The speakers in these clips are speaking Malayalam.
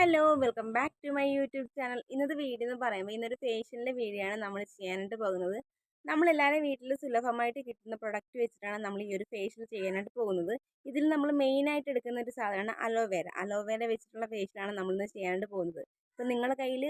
Hello welcome back to my YouTube channel. ഇന്നത്തെ വീഡിയോ എന്ന് പറയുമ്പോൾ ഇന്നൊരു ഫേഷ്യലിന്റെ വീഡിയോ ആണ് നമ്മൾ ചെയ്യാനായിട്ട് പോകുന്നത്. നമ്മളെല്ലാവരും വീട്ടിൽ സുലഭമായിട്ട് കിട്ടുന്ന പ്രൊഡക്റ്റ് വെച്ചിട്ടാണ് നമ്മൾ ഈ ഒരു ഫേഷ്യൽ ചെയ്യാനായിട്ട് പോകുന്നത്. ഇതിൽ നമ്മൾ മെയിനായിട്ട് എടുക്കുന്ന ഒരു സാധനമാണ് അലോവേര അലോവേര വെച്ചിട്ടുള്ള ഫേഷ്യലാണ് നമ്മളിന്ന് ചെയ്യാനായിട്ട് പോകുന്നത്. അപ്പോൾ നിങ്ങളുടെ കയ്യിൽ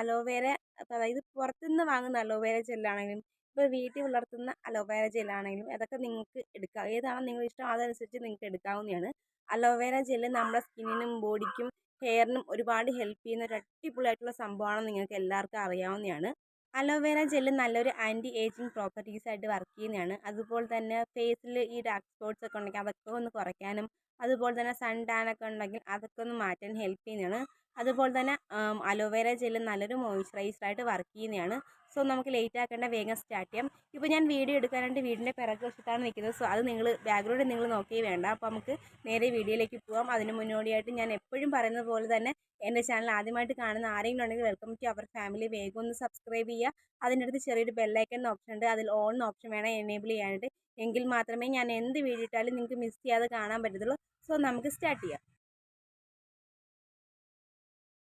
അലോവേര അതായത് പുറത്തുനിന്ന് വാങ്ങുന്ന അലോവേര ജെല്ലാണെങ്കിലും ഇപ്പോൾ വീട്ടിൽ വളർത്തുന്ന അലോവേര ജെല്ലാണെങ്കിലും അതൊക്കെ നിങ്ങൾക്ക് എടുക്കാം. ഏതാണോ നിങ്ങൾ ഇഷ്ടം അതനുസരിച്ച് നിങ്ങൾക്ക് എടുക്കാവുന്നതാണ്. അലോവേര ജെല്ല് നമ്മുടെ സ്കിന്നിനും ബോഡിക്കും ഹെയറിനും ഒരുപാട് ഹെൽപ്പ് ചെയ്യുന്ന ഒരു അടിപൊളിയായിട്ടുള്ള സംഭവമാണ് നിങ്ങൾക്ക് എല്ലാവർക്കും അറിയാവുന്നതാണ്. അലോവേര ജെല്ല് നല്ലൊരു ആന്റി ഏജിങ് പ്രോപ്പർട്ടീസ് ആയിട്ട് വർക്ക് ചെയ്യുന്നതാണ്. അതുപോലെ തന്നെ ഫേസിൽ ഈ ഡാർക്ക് സ്പോട്ട്സ് ഒക്കെ ഉണ്ടെങ്കിൽ അതൊക്കെ ഒന്ന് കുറയ്ക്കാനും അതുപോലെ തന്നെ സൺ ടാൻ ഒക്കെ ഉണ്ടെങ്കിൽ അതൊക്കെ ഒന്ന് മാറ്റാൻ ഹെൽപ്പ് ചെയ്യുന്നതാണ്. അതുപോലെ തന്നെ അലോവേര ജെല്ല് നല്ലൊരു മോയ്സ്ചറൈസറായിട്ട് വർക്ക് ചെയ്യുന്നതാണ്. സോ നമുക്ക് ലേറ്റ് ആക്കേണ്ട വേഗം സ്റ്റാർട്ട് ചെയ്യാം. ഇപ്പോൾ ഞാൻ വീഡിയോ എടുക്കാനായിട്ട് വീടിന്റെ പിറകു വശത്താണ് നിൽക്കുന്നത്. സോ അത് നിങ്ങൾ ബാക്ക്ഗ്രൗണ്ട് നിങ്ങൾ നോക്കിയേ വേണ്ട. അപ്പോൾ നമുക്ക് നേരെ വീഡിയോയിലേക്ക് പോകാം അതിന് മുന്നോടിയായിട്ട് ഞാൻ എപ്പോഴും പറയുന്നത് പോലെ തന്നെ എന്റെ ചാനൽ ആദ്യമായിട്ട് കാണുന്ന ആരെങ്കിലും ഉണ്ടെങ്കിൽ വെൽക്കം ടു അവർ ഫാമിലി വേഗം ഒന്ന് സബ്സ്ക്രൈബ് ചെയ്യുക. അതിന്റെ അടുത്ത് ചെറിയൊരു ബെല്ലൈക്കൻ ഓപ്ഷൻ ഉണ്ട്. അതിൽ ഓൺ ഓപ്ഷൻ വേണം എനേബിൾ ചെയ്യാനായിട്ട്. എങ്കിൽ മാത്രമേ ഞാൻ എന്ത് വീഡിയോ ഇട്ടാലും നിങ്ങൾക്ക് മിസ് ചെയ്യാതെ കാണാൻ പറ്റത്തുള്ളൂ. സോ നമുക്ക് സ്റ്റാർട്ട് ചെയ്യാം.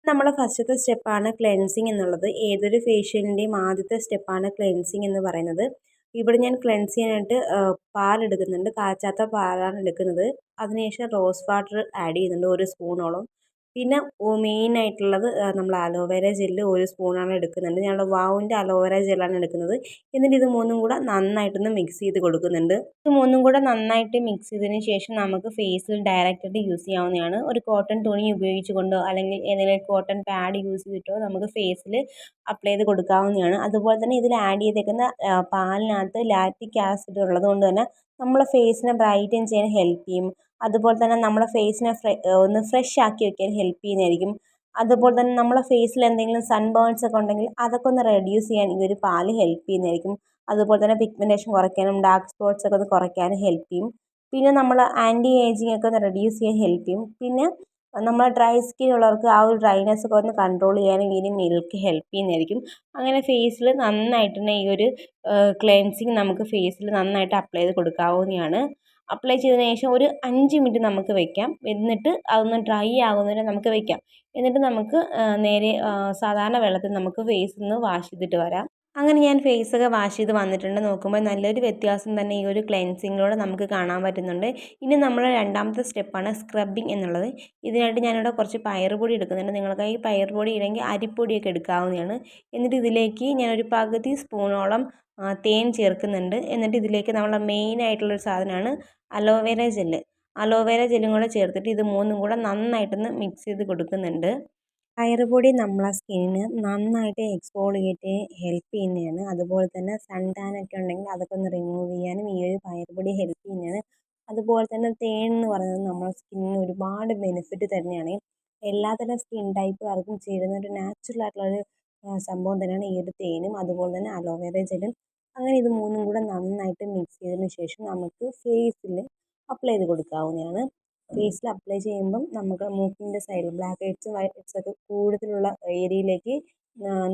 നമ്മുടെ ഫസ്റ്റത്തെ സ്റ്റെപ്പാണ് ക്ലെൻസിങ് എന്നുള്ളത്. ഏതൊരു ഫേഷ്യലിന്റെയും ആദ്യത്തെ സ്റ്റെപ്പാണ് ക്ലെൻസിങ് എന്ന് പറയുന്നത്. ഇവിടെ ഞാൻ ക്ലെൻസ് ചെയ്യാനായിട്ട് പാലെടുക്കുന്നുണ്ട് കാച്ചാത്ത പാലാണ് എടുക്കുന്നത്. അതിനുശേഷം റോസ് വാട്ടർ ആഡ് ചെയ്യുന്നുണ്ട് ഒരു സ്പൂണോളം പിന്നെ മെയിൻ ആയിട്ടുള്ളത് നമ്മൾ അലോവേര ജെല്ല് ഒരു സ്പൂണാണ് എടുക്കുന്നുണ്ട്. ഞങ്ങളുടെ വാവിന്റെ അലോവേര ജെല്ലാണ് എടുക്കുന്നത്. എന്നിട്ട് ഇത് മൂന്നും കൂടെ നന്നായിട്ടൊന്ന് മിക്സ് ചെയ്ത് കൊടുക്കുന്നുണ്ട്. ഇത് മൂന്നും കൂടെ നന്നായിട്ട് മിക്സ് ചെയ്തതിന് ശേഷം നമുക്ക് ഫേസിൽ ഡയറക്റ്റായിട്ട് യൂസ് ചെയ്യാവുന്നതാണ്. ഒരു കോട്ടൺ തുണി ഉപയോഗിച്ചുകൊണ്ടോ അല്ലെങ്കിൽ ഏതെങ്കിലും കോട്ടൺ പാഡ് യൂസ് ചെയ്തിട്ടോ നമുക്ക് ഫേസിൽ അപ്ലൈ ചെയ്ത് കൊടുക്കാവുന്നതാണ്. അതുപോലെ തന്നെ ഇതിൽ ആഡ് ചെയ്തേക്കുന്ന പാലിനകത്ത് ലാറ്റിക് ആസിഡ് ഉള്ളത് കൊണ്ട് തന്നെ നമ്മളെ ഫേസിനെ ബ്രൈറ്റൻ ചെയ്യാൻ ഹെൽപ്പ് ചെയ്യും. അതുപോലെ തന്നെ നമ്മുടെ ഫേസിനെ ഒന്ന് ഫ്രഷ് ആക്കി വയ്ക്കാൻ ഹെൽപ്പ് ചെയ്യുന്നതായിരിക്കും. അതുപോലെ തന്നെ നമ്മുടെ ഫേസിൽ എന്തെങ്കിലും സൺ ബേൺസ് ഒക്കെ ഉണ്ടെങ്കിൽ അതൊക്കെ ഒന്ന് റെഡ്യൂസ് ചെയ്യാൻ ഈ ഒരു പാൽ ഹെൽപ്പ് ചെയ്യുന്നതായിരിക്കും. അതുപോലെ തന്നെ പിഗ്മെന്റേഷൻ കുറയ്ക്കാനും ഡാർക്ക് സ്പോട്ട്സ് ഒക്കെ ഒന്ന് കുറയ്ക്കാനും ഹെൽപ്പ് ചെയ്യും. പിന്നെ നമ്മൾ ആന്റി ഏജിങ് ഒക്കെ ഒന്ന് റെഡ്യൂസ് ചെയ്യാൻ ഹെൽപ്പ് ചെയ്യും. പിന്നെ നമ്മൾ ഡ്രൈ സ്കിൻ ഉള്ളവർക്ക് ആ ഒരു ഡ്രൈനെസ് ഒക്കെ ഒന്ന് കൺട്രോൾ ചെയ്യാനും ഈ മിൽക്ക് ഹെൽപ്പ് ചെയ്യുന്നതായിരിക്കും. അങ്ങനെ ഫേസിൽ നന്നായിട്ട് തന്നെ ഈ ഒരു ക്ലെൻസിങ് നമുക്ക് ഫേസിൽ നന്നായിട്ട് അപ്ലൈ ചെയ്ത് കൊടുക്കാവുന്നതാണ്. അപ്ലൈ ചെയ്തതിന് ശേഷം ഒരു അഞ്ച് മിനിറ്റ് നമുക്ക് വെക്കാം. എന്നിട്ട് അതൊന്ന് ഡ്രൈ ആകുന്നവരെ നമുക്ക് വെക്കാം. എന്നിട്ട് നമുക്ക് നേരെ സാധാരണ വെള്ളത്തിൽ നമുക്ക് ഫേസ് ഒന്ന് വാഷ് ചെയ്തിട്ട് വരാം. അങ്ങനെ ഞാൻ ഫേസ് ഒക്കെ വാഷ് ചെയ്ത് വന്നിട്ടുണ്ട്. നോക്കുമ്പോൾ നല്ലൊരു വ്യത്യാസം തന്നെ ഈ ഒരു ക്ലെൻസിങ്ങിലൂടെ നമുക്ക് കാണാൻ പറ്റുന്നുണ്ട്. ഇനി നമ്മൾ രണ്ടാമത്തെ സ്റ്റെപ്പാണ് സ്ക്രബിങ് എന്നുള്ളത്. ഇതിനായിട്ട് ഞാനിവിടെ കുറച്ച് പയറുപൊടി എടുക്കുന്നുണ്ട്. നിങ്ങൾക്ക് ഈ പയറുപൊടി ഇല്ലെങ്കിൽ അരിപ്പൊടിയൊക്കെ എടുക്കാവുന്നതാണ്. എന്നിട്ട് ഇതിലേക്ക് ഞാനൊരു പകുതി സ്പൂണോളം തേൻ ചേർക്കുന്നുണ്ട്. എന്നിട്ട് ഇതിലേക്ക് നമ്മളെ മെയിൻ ആയിട്ടുള്ളൊരു സാധനമാണ് അലോവേര ജെല്ല്. അലോവേര ജെല്ലും കൂടെ ചേർത്തിട്ട് ഇത് മൂന്നും കൂടെ നന്നായിട്ടൊന്ന് മിക്സ് ചെയ്ത് കൊടുക്കുന്നുണ്ട്. പയറുപൊടി നമ്മളെ സ്കിന്നിന് നന്നായിട്ട് എക്സ്ഫോളിയേറ്റ് ഹെൽപ്പ് ചെയ്യുന്നതാണ്. അതുപോലെ തന്നെ സൺ ടാൻ ഒക്കെ ഉണ്ടെങ്കിൽ അതൊക്കെ ഒന്ന് റിമൂവ് ചെയ്യാനും ഈ ഒരു പയറുപൊടി ഹെൽപ്പ് ചെയ്യുന്നതാണ്. അതുപോലെ തന്നെ തേൻ എന്ന് പറയുന്നത് നമ്മുടെ സ്കിന്നിന് ഒരുപാട് ബെനിഫിറ്റ് തന്നെയാണ് എല്ലാത്തരം സ്കിൻ ടൈപ്പുകാർക്കും ചേരുന്ന ഒരു നാച്ചുറൽ ആയിട്ടുള്ളൊരു സംഭവം തന്നെയാണ് ഈ ഒരു തേനും. അതുപോലെ തന്നെ അലോവേറ ജെല്ലും അങ്ങനെ ഇത് മൂന്നും കൂടെ നന്നായിട്ട് മിക്സ് ചെയ്തതിന് ശേഷം നമുക്ക് ഫേസിൽ അപ്ലൈ ചെയ്ത് കൊടുക്കാവുന്നതാണ്. ഫേസിൽ അപ്ലൈ ചെയ്യുമ്പം നമുക്ക് മൂക്കിന്റെ സൈഡിൽ ബ്ലാക്ക് ഹെഡ്സും വൈറ്റ് ഹെഡ്സും ഒക്കെ കൂടുതലുള്ള ഏരിയയിലേക്ക്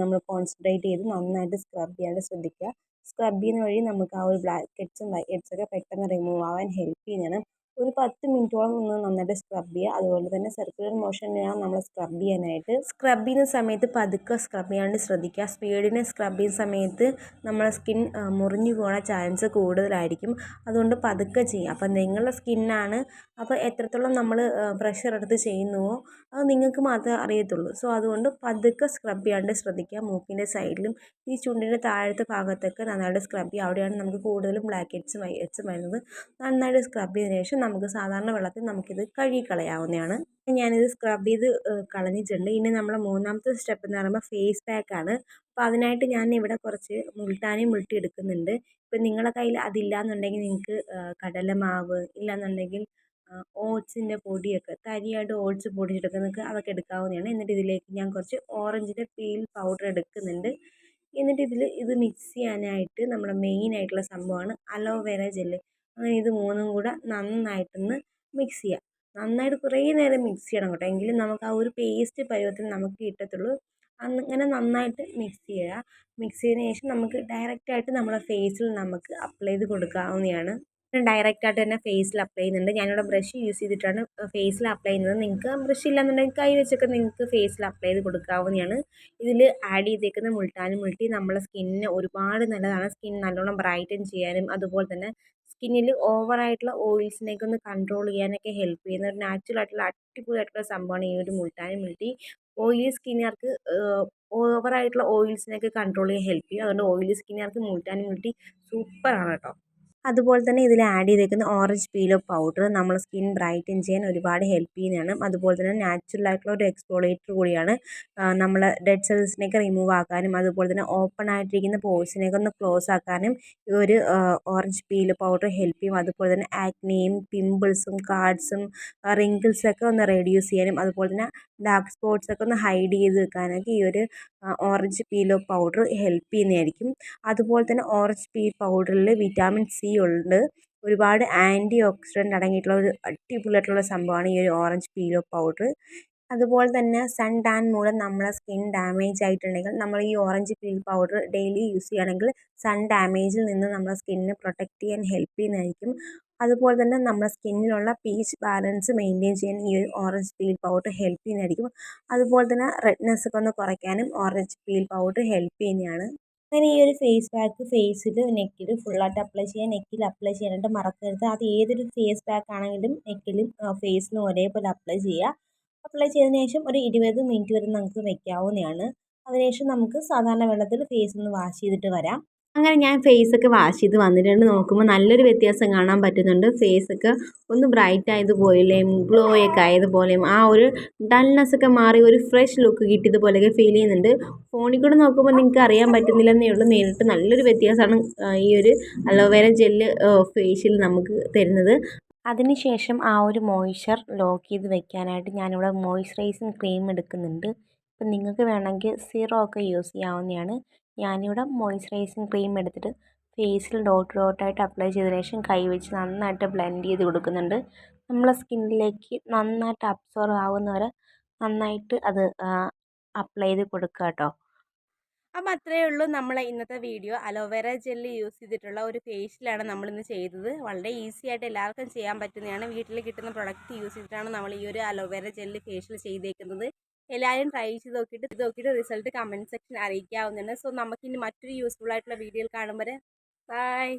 നമ്മൾ കോൺസെൻട്രേറ്റ് ചെയ്ത് നന്നായിട്ട് സ്ക്രബ് ചെയ്യാതെ ശ്രദ്ധിക്കുക. സ്ക്രബ് ചെയ്യുന്ന വഴി നമുക്ക് ആ ഒരു ബ്ലാക്ക് ഹെഡ്സും വൈറ്റ് ഹെഡ്സും ഒക്കെ പെട്ടെന്ന് റിമൂവ് ആവാൻ ഹെൽപ്പ് ചെയ്യുന്നതാണ് ഒരു പത്ത് മിനിറ്റോളം ഒന്ന് നന്നായിട്ട് സ്ക്രബ് ചെയ്യുക. അതുപോലെ തന്നെ സർക്കുലർ മോഷൻ വേണം നമ്മൾ സ്ക്രബ് ചെയ്യാനായിട്ട് സ്ക്രബ് ചെയ്യുന്ന സമയത്ത് പതുക്കെ സ്ക്രബ് ചെയ്യാണ്ട് ശ്രദ്ധിക്കുക. സ്പീഡിനെ സ്ക്രബ് ചെയ്യുന്ന സമയത്ത് നമ്മളെ സ്കിൻ മുറിഞ്ഞു പോകാൻ ചാൻസ് കൂടുതലായിരിക്കും. അതുകൊണ്ട് പതുക്കെ ചെയ്യുക. അപ്പം നിങ്ങളുടെ സ്കിന്നാണ് അപ്പോൾ എത്രത്തോളം നമ്മൾ പ്രഷർ എടുത്ത് ചെയ്യുന്നുവോ അത് നിങ്ങൾക്ക് മാത്രമേ അറിയത്തുള്ളൂ. സോ അതുകൊണ്ട് പതുക്കെ സ്ക്രബ് ചെയ്യാണ്ട് ശ്രദ്ധിക്കുക. മൂക്കിന്റെ സൈഡിലും ഈ ചുണ്ടിന്റെ താഴത്തെ ഭാഗത്തൊക്കെ നന്നായിട്ട് സ്ക്രബ് ചെയ്യുക. അവിടെയാണ് നമുക്ക് കൂടുതലും ബ്ലാക്ക് ഹെഡ്സ് ഹെഡ്സും വരുന്നത്. നന്നായിട്ട് സ്ക്രബ് ചെയ്തതിന് ശേഷം നമുക്ക് സാധാരണ വെള്ളത്തിൽ നമുക്കിത് കഴുകി കളയാവുന്നതാണ് ഞാനിത് സ്ക്രബ് ചെയ്ത് കളഞ്ഞിട്ടുണ്ട്. ഇനി നമ്മുടെ മൂന്നാമത്തെ സ്റ്റെപ്പ് എന്ന് പറയുമ്പോൾ ഫേസ് പാക്കാണ് അപ്പോൾ അതിനായിട്ട് ഞാൻ ഇവിടെ കുറച്ച് മുൾട്ടാനി മുൾട്ടി എടുക്കുന്നുണ്ട് ഇപ്പം നിങ്ങളുടെ കയ്യിൽ അതില്ലാന്നുണ്ടെങ്കിൽ നിങ്ങൾക്ക് കടലമാവ് ഇല്ലാന്നുണ്ടെങ്കിൽ ഓട്സിന്റെ പൊടിയൊക്കെ തരിയായിട്ട് ഓട്സ് പൊടിച്ചെടുക്കുന്നതൊക്കെ അതൊക്കെ എടുക്കാവുന്നതാണ്. എന്നിട്ട് ഇതിലേക്ക് ഞാൻ കുറച്ച് ഓറഞ്ചിന്റെ പീൽ പൗഡർ എടുക്കുന്നുണ്ട്. എന്നിട്ട് ഇതിൽ ഇത് മിക്സ് ചെയ്യാനായിട്ട് നമ്മുടെ മെയിൻ ആയിട്ടുള്ള സംഭവമാണ് അലോവേര ജെല്ല് അങ്ങനെ ഇത് മൂന്നും കൂടെ നന്നായിട്ടൊന്ന് മിക്സ് ചെയ്യുക നന്നായിട്ട് കുറേ നേരം മിക്സ് ചെയ്യണം കേട്ടോ. എങ്കിലും നമുക്ക് ആ ഒരു പേസ്റ്റ് പരുവത്തിൽ നമുക്ക് കിട്ടത്തുള്ളൂ. അങ്ങനെ നന്നായിട്ട് മിക്സ് ചെയ്യുക. മിക്സ് ചെയ്തതിന് ശേഷം നമുക്ക് ഡയറക്റ്റായിട്ട് നമ്മുടെ ഫേസിൽ നമുക്ക് അപ്ലൈ ചെയ്ത് കൊടുക്കാവുന്നതാണ്. ഡയറക്റ്റ് ആയിട്ട് തന്നെ ഫേസിൽ അപ്ലൈ ചെയ്യുന്നുണ്ട്. ഞാനിവിടെ ബ്രഷ് യൂസ് ചെയ്തിട്ടാണ് ഫേസിൽ അപ്ലൈ ചെയ്യുന്നത്. നിങ്ങൾക്ക് ബ്രഷ് ഇല്ലാന്നുണ്ടെങ്കിൽ കൈ വെച്ചൊക്കെ നിങ്ങൾക്ക് ഫേസിൽ അപ്ലൈ ചെയ്ത് കൊടുക്കാവുന്നതാണ്. ഇതിൽ ആഡ് ചെയ്തേക്കുന്ന മുൾട്ടാനും മുൾട്ടി നമ്മുടെ സ്കിന്നിന് ഒരുപാട് നല്ലതാണ്. സ്കിൻ നല്ലോണം ബ്രൈറ്റൻ ചെയ്യാനും അതുപോലെ തന്നെ സ്കിന്നിൽ ഓവറായിട്ടുള്ള ഓയിൽസിനെയൊക്കെ ഒന്ന് കൺട്രോൾ ചെയ്യാനൊക്കെ ഹെൽപ്പ് ചെയ്യുന്ന ഒരു നാച്ചുറൽ ആയിട്ടുള്ള അടിപൊളിയായിട്ടുള്ള സംഭവമാണ് ഈ ഒരു മുൾട്ടാനി മുൾട്ടി ഓയിലി സ്കിന്നുകാർക്ക് ഓവറായിട്ടുള്ള ഓയിൽസിനെയൊക്കെ കൺട്രോൾ ചെയ്യാൻ ഹെൽപ്പ് ചെയ്യും. അതുകൊണ്ട് ഓയിലി സ്കിന്നുകാർക്ക് മുൾട്ടാനി മുൾട്ടി സൂപ്പറാണ് കേട്ടോ. അതുപോലെ തന്നെ ഇതിൽ ആഡ് ചെയ്തേക്കുന്ന ഓറഞ്ച് പീലോ പൗഡർ നമ്മളെ സ്കിൻ ബ്രൈറ്റൻ ചെയ്യാൻ ഒരുപാട് ഹെൽപ്പ് ചെയ്യുന്നതാണ്. അതുപോലെ തന്നെ നാച്ചുറൽ ആയിട്ടുള്ള ഒരു എക്സ്പോളേറ്റർ കൂടിയാണ്. നമ്മൾ ഡെഡ് സെൽസിനെയൊക്കെ റിമൂവ് ആക്കാനും അതുപോലെ തന്നെ ഓപ്പൺ ആയിട്ടിരിക്കുന്ന പോഴ്സിനെയൊക്കെ ഒന്ന് ക്ലോസ് ആക്കാനും ഈ ഒരു ഓറഞ്ച് പീലോ പൗഡർ ഹെൽപ്പ് ചെയ്യും. അതുപോലെ തന്നെ ആക്നെയും പിമ്പിൾസും കാർഡ്സും റിങ്കിൾസൊക്കെ ഒന്ന് റെഡ്യൂസ് ചെയ്യാനും അതുപോലെ തന്നെ ഡാർക്ക് സ്പോട്ട്സ് ഒക്കെ ഒന്ന് ഹൈഡ് ചെയ്ത് വെക്കാനൊക്കെ ഈ ഒരു ഓറഞ്ച് പീലോ പൗഡർ ഹെൽപ്പ് ചെയ്യുന്നതായിരിക്കും. അതുപോലെ തന്നെ ഓറഞ്ച് പീൽ പൗഡറിൽ വിറ്റാമിൻ സി ഉണ്ട്. ഒരുപാട് ആന്റി ഓക്സിഡന്റ് അടങ്ങിയിട്ടുള്ള ഒരു അടിപൊളിയായിട്ടുള്ള സംഭവമാണ് ഈ ഒരു ഓറഞ്ച് പീലോ പൗഡർ അതുപോലെ തന്നെ സൺ ടാൻ മൂലം നമ്മളെ സ്കിൻ ഡാമേജ് ആയിട്ടുണ്ടെങ്കിൽ നമ്മൾ ഈ orange peel powder daily use ചെയ്യുകയാണെങ്കിൽ സൺ ഡാമേജിൽ നിന്ന് നമ്മളെ സ്കിന്നിനെ പ്രൊട്ടക്റ്റ് ചെയ്യാൻ ഹെൽപ്പ് ചെയ്യുന്നതായിരിക്കും. അതുപോലെ തന്നെ നമ്മുടെ സ്കിന്നിലുള്ള പീച്ച് ബാലൻസ് മെയിന്റെയിൻ ചെയ്യാൻ ഈ ഒരു ഓറഞ്ച് പീൽ പൗഡർ ഹെൽപ്പ് ചെയ്യുന്നതായിരിക്കും. അതുപോലെ തന്നെ റെഡ്നെസ് ഒക്കെ ഒന്ന് കുറയ്ക്കാനും ഓറഞ്ച് പീൽ പൗഡർ ഹെൽപ്പ് ചെയ്യുന്നതാണ്. അങ്ങനെ ഈ ഒരു ഫേസ് പാക്ക് ഫേസിൽ നെക്കിൽ ഫുള്ളായിട്ട് അപ്ലൈ ചെയ്യാൻ നെക്കിൽ അപ്ലൈ ചെയ്യാനായിട്ട് മറക്കരുത്. അത് ഏതൊരു ഫേസ് പാക്ക് ആണെങ്കിലും നെക്കിലും ഫേസിലും ഒരേപോലെ അപ്ലൈ ചെയ്യുക. അപ്ലൈ ചെയ്തതിന് ശേഷം ഒരു ഇരുപത് മിനിറ്റ് വരെ നമുക്ക് വെക്കാവുന്നതാണ്. അതിനുശേഷം നമുക്ക് സാധാരണ വെള്ളത്തിൽ ഫേസ് ഒന്ന് വാഷ് ചെയ്തിട്ട് വരാം. അങ്ങനെ ഞാൻ ഫേസ് ഒക്കെ വാഷ് ചെയ്ത് വന്നിട്ടുണ്ട്. നോക്കുമ്പോൾ നല്ലൊരു വ്യത്യാസം കാണാൻ പറ്റുന്നുണ്ട്. ഫേസ് ഒക്കെ ഒന്ന് ബ്രൈറ്റ് ആയതുപോലെയും ഗ്ലോ ഒക്കെ ആയതുപോലെയും ആ ഒരു ഡൾനെസ് ഒക്കെ മാറി ഒരു ഫ്രഷ് ലുക്ക് കിട്ടിയതുപോലെയൊക്കെ ഫീൽ ചെയ്യുന്നുണ്ട്. ഫോണിൽ കൂടെ നോക്കുമ്പോൾ നിങ്ങൾക്ക് അറിയാൻ പറ്റുന്നില്ല പറ്റുന്നില്ലെന്നേ ഉള്ളൂ. നേരിട്ട് നല്ലൊരു വ്യത്യാസമാണ് ഈ ഒരു അലോവേര ജെല്ല് ഫേഷ്യൽ നമുക്ക് തരുന്നത്. അതിനുശേഷം ആ ഒരു മോയ്സ്ചർ ലോക്ക് ചെയ്ത് വെക്കാനായിട്ട് ഞാനിവിടെ മോയ്സ്ചറൈസിങ് ക്രീം എടുക്കുന്നുണ്ട്. അപ്പം നിങ്ങൾക്ക് വേണമെങ്കിൽ സീറോ ഒക്കെ യൂസ് ചെയ്യാവുന്നതാണ്. ഞാനിവിടെ മോയ്സ്ചറൈസിങ് ക്രീം എടുത്തിട്ട് ഫേസിൽ ഡോട്ട് ഡോട്ടായിട്ട് അപ്ലൈ ചെയ്തതിന് ശേഷം കൈ വെച്ച് നന്നായിട്ട് ബ്ലെൻഡ് ചെയ്ത് കൊടുക്കുന്നുണ്ട്. നമ്മളെ സ്കിന്നിലേക്ക് നന്നായിട്ട് അബ്സോർവ് ആവുന്ന വരെ നന്നായിട്ട് അത് അപ്ലൈ ചെയ്ത് കൊടുക്കുക കേട്ടോ. അപ്പം അത്രയേ ഉള്ളൂ നമ്മളെ ഇന്നത്തെ വീഡിയോ അലോവേറ ജെല്ല് യൂസ് ചെയ്തിട്ടുള്ള ഒരു ഫേഷ്യലാണ് നമ്മളിന്ന് ചെയ്തത്. വളരെ ഈസി ആയിട്ട് എല്ലാവർക്കും ചെയ്യാൻ പറ്റുന്നതാണ്. വീട്ടിൽ കിട്ടുന്ന പ്രൊഡക്റ്റ് യൂസ് ചെയ്തിട്ടാണ് നമ്മൾ ഈ ഒരു അലോവേര ജെല്ല് ഫേഷ്യൽ ചെയ്തേക്കുന്നത്. എല്ലാവരും ട്രൈ ചെയ്ത് നോക്കിയിട്ട് ഇത് നോക്കിയിട്ട് റിസൾട്ട് കമന്റ് സെക്ഷൻ അറിയിക്കാവുന്നതാണ്. സോ നമുക്കിനി മറ്റൊരു യൂസ്ഫുൾ ആയിട്ടുള്ള വീഡിയോയിൽ കാണുമ്പോൾ ബൈ